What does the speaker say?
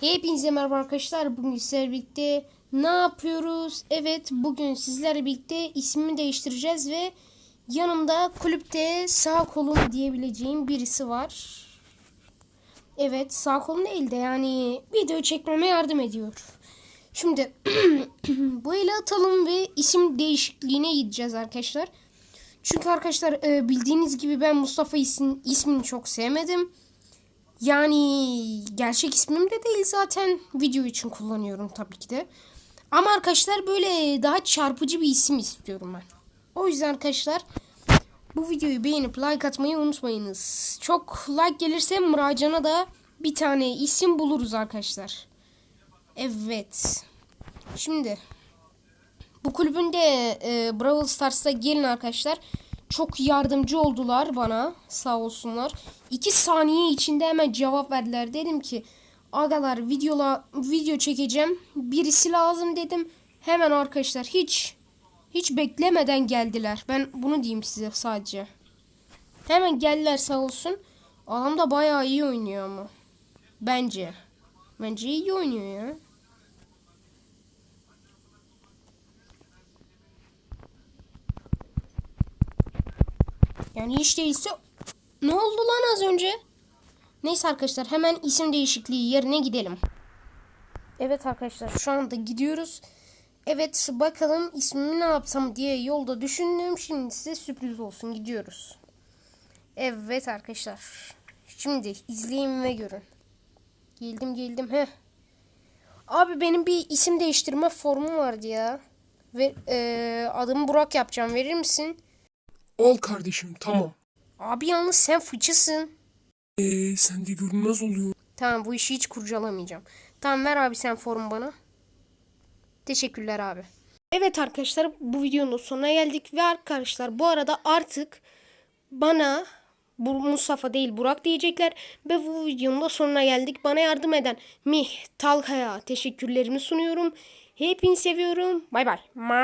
Hepinize merhaba arkadaşlar. Bugün sizlerle birlikte ne yapıyoruz? Evet bugün sizlerle birlikte ismimi değiştireceğiz ve yanımda kulüpte sağ kolum diyebileceğim birisi var. Evet sağ kolum değil de yani video çekmeme yardım ediyor. Şimdi bu ele atalım ve isim değişikliğine gideceğiz arkadaşlar. Çünkü arkadaşlar e, bildiğiniz gibi ben Mustafa isim, ismini çok sevmedim. Yani gerçek ismim de değil zaten video için kullanıyorum tabii ki de. Ama arkadaşlar böyle daha çarpıcı bir isim istiyorum ben. O yüzden arkadaşlar bu videoyu beğenip like atmayı unutmayınız. Çok like gelirse mıracana da bir tane isim buluruz arkadaşlar. Evet. Şimdi bu kulübün de e, Brawl Stars'a gelin arkadaşlar. Çok yardımcı oldular bana sağ olsunlar. 2 saniye içinde hemen cevap verdiler. Dedim ki agalar videola video çekeceğim. Birisi lazım dedim. Hemen arkadaşlar hiç hiç beklemeden geldiler. Ben bunu diyeyim size sadece. Hemen geldiler sağ olsun. Adam da bayağı iyi oynuyor ama. Bence. Bence iyi oynuyor ya. Yani hiç değilse ne oldu lan az önce? Neyse arkadaşlar hemen isim değişikliği yerine gidelim. Evet arkadaşlar şu anda gidiyoruz. Evet bakalım ismimi ne yapsam diye yolda düşündüm. Şimdi size sürpriz olsun gidiyoruz. Evet arkadaşlar. Şimdi izleyin ve görün. Geldim geldim he. Abi benim bir isim değiştirme formum vardı ya. Ve eee, adımı Burak yapacağım. Verir misin? Al kardeşim tamam. Abi yalnız sen fıçısın. Eee sen de görünmez oluyor. Tamam bu işi hiç kurcalamayacağım. Tamam ver abi sen formu bana. Teşekkürler abi. Evet arkadaşlar bu videonun sonuna geldik. Ve arkadaşlar bu arada artık bana bu Mustafa değil Burak diyecekler. Ve bu videonun da sonuna geldik. Bana yardım eden Mih Talha'ya teşekkürlerimi sunuyorum. Hepinizi seviyorum. Bay bay. Ma